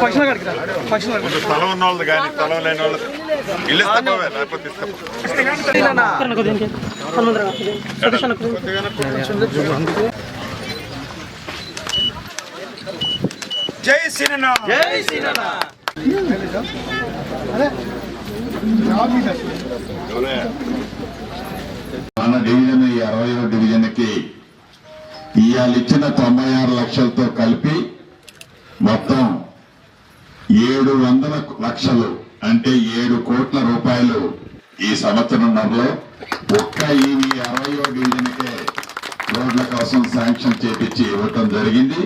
కొంచెం స్థలం ఉన్న వాళ్ళది కానీ స్థలం లేని వాళ్ళది ఇల్లు ఇస్తా పోవే, లేకపోతే ఇస్తా జై సినిమా మన డివిజన్ ఈ అరవయో డివిజన్కి ఇవాళ ఇచ్చిన తొంభై ఆరు లక్షలతో కలిపి మొత్తం ఏడు వందల లక్షలు అంటే ఏడు కోట్ల రూపాయలు ఈ సంవత్సరంలో ఒక్క ఈ అరవయో డివిజన్కే రోడ్ల కోసం శాంక్షన్ చేపించి ఇవ్వటం జరిగింది.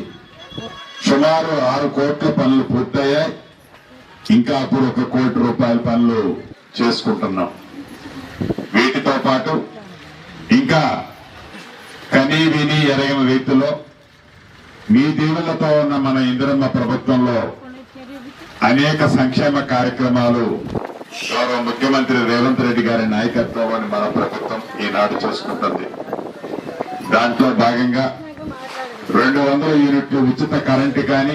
సుమారు ఆరు కోట్ల పనులు పూర్తయ్యాయి. ఇంకా అప్పుడు ఒక కోటి రూపాయల పనులు చేసుకుంటున్నాం. వీటితో పాటు ఇంకా కనీ విని ఎరగిన రీతిలో మీ దీవులతో ఉన్న మన ఇందిరమ్మ ప్రభుత్వంలో అనేక సంక్షేమ కార్యక్రమాలు గౌరవ ముఖ్యమంత్రి రేవంత్ రెడ్డి గారి నాయకత్వంలోని మన ప్రభుత్వం ఈనాడు చేసుకుంటుంది. దాంట్లో భాగంగా రెండు వందల యూనిట్లు ఉచిత కరెంటు కానీ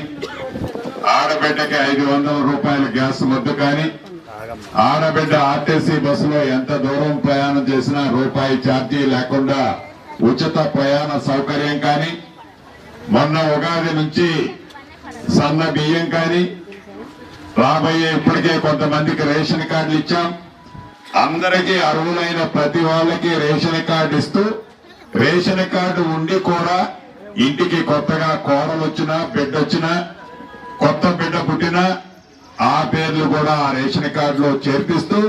ఆడబిడ్డకి ఐదు వందల రూపాయల గ్యాస్ ముద్దు కానీ ఆడబిడ్డ ఆర్టీసీ బస్సులో ఎంత దూరం ప్రయాణం చేసినా రూపాయి ఛార్జీ లేకుండా ఉచిత ప్రయాణ సౌకర్యం కానీ మొన్న ఉగాది నుంచి సన్న బియ్యం కానీ రాబోయే ఇప్పటికే కొంతమందికి రేషన్ కార్డులు ఇచ్చాం. అందరికీ అర్హులైన ప్రతి వాళ్ళకి రేషన్ కార్డు ఇస్తూ రేషన్ కార్డు ఉండి కూడా ఇంటికి కొత్తగా కోడలు వచ్చినా బిడ్డ వచ్చినా కొత్త బిడ్డ పుట్టినా ఆ పేర్లు కూడా ఆ రేషన్ కార్డులో చేర్పిస్తూ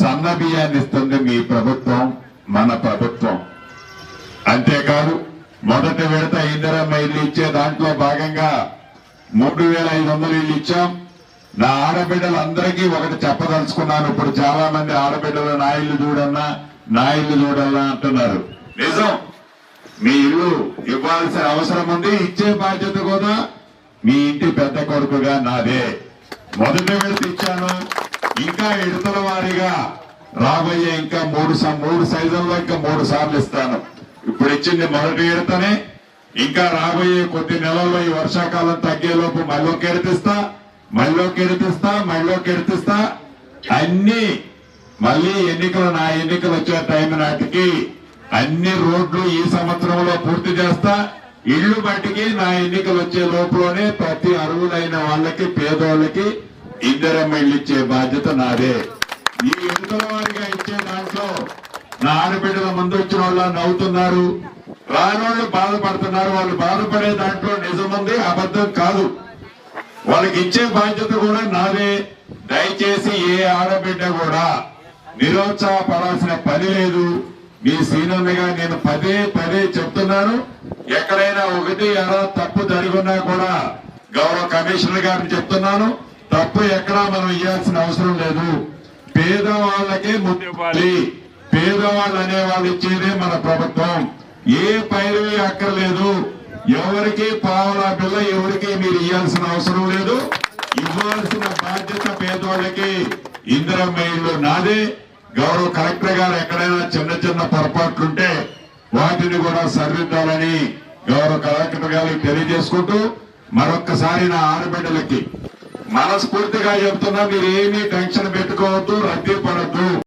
సన్న బియ్యాన్ని ఇస్తుంది మీ ప్రభుత్వం మన ప్రభుత్వం. అంతేకాదు మొదటి విడత ఇందిరమ్మ ఇల్లు ఇచ్చే దాంట్లో భాగంగా మూడు వేల ఐదు వందలు ఇల్లు ఇచ్చాం. నా ఆడబిడ్డలందరికీ ఒకటి చెప్పదలుచుకున్నాను. ఇప్పుడు చాలా మంది ఆడబిడ్డలు నా ఇల్లు చూడన్నా నా ఇల్లు చూడన్నా అంటున్నారు. నిజం. మీ ఇల్లు ఇవ్వాల్సిన అవసరం ఉంది ఇచ్చే బాధ్యత కూడా మీ ఇంటి పెద్ద కొడుకుగా నాదే. మొదటి విడత ఇచ్చాను. ఇంకా ఇడతల వారీగా రాబోయే ఇంకా మూడు మూడు సైజుల్లో ఇంకా మూడు సార్లు ఇస్తాను. ఇప్పుడు ఇచ్చింది మొదటి విడతనే ఇంకా రాబోయే కొద్ది నెలల్లో ఈ వర్షాకాలం తగ్గేలోపు మళ్ళీ కెడితిస్తా మళ్ళీ కెడితిస్తా మళ్ళీ కెడితిస్తా అన్ని మళ్ళీ ఎన్నికలు నా ఎన్నికలు వచ్చే టైం నాటికి అన్ని రోడ్లు ఈ సంవత్సరంలో పూర్తి చేస్తా. ఇళ్ళు బట్టికి నా ఎన్నికలు వచ్చే లోపలనే ప్రతి అరువులైన వాళ్ళకి పేదోళ్ళకి ఇందిరమ్మ ఇల్లు ఇచ్చే బాధ్యత నాదే. ఈ ఎన్నికల వారిగా ఇచ్చే దాంట్లో నా ఆడబిడ్డల ముందు వచ్చిన వాళ్ళు నవ్వుతున్నారు. రానోళ్ళు బాధపడుతున్నారు. వాళ్ళు బాధపడే దాంట్లో నిజముంది అబద్ధం కాదు. వాళ్ళకి ఇచ్చే బాధ్యత కూడా నాదే. దయచేసి ఏ ఆడబిడ్డ కూడా నిరుత్సాహపడాల్సిన పని లేదు. మీ సీనియర్గా నేను పదే పదే చెప్తున్నాను. ఎక్కడైనా ఒకటి ఎలా తప్పు జరుగున్నా కూడా గౌరవ కమిషనర్ గారిని చెప్తున్నాను. తప్పు ఎక్కడా మనం ఇవ్వాల్సిన అవసరం లేదు. పేదవాళ్ళకే ముందు ఇవ్వాలి పేదవాళ్ళు అనే వాళ్ళు ఇచ్చేదే మన ప్రభుత్వం. ఏ పైరు అక్కర్లేదు. ఎవరికి పావుల పిల్ల ఎవరికి మీరు ఇవ్వాల్సిన అవసరం లేదు. ఇవ్వాల్సిన బాధ్యత పేదోళ్ళకి ఇందిరమ్మ ఇల్లు నాదే. గౌరవ కలెక్టర్ గారు ఎక్కడైనా చిన్న చిన్న పొరపాట్లుంటే వాటిని కూడా సరిదిద్దాలని గౌరవ కలెక్టర్ గారికి తెలియజేసుకుంటూ మరొక్కసారి నా ఆడబిడ్డలకి మనస్ఫూర్తిగా చెప్తున్నా మీరు ఏమీ టెన్షన్ పెట్టుకోవద్దు రద్దీ పడద్దు.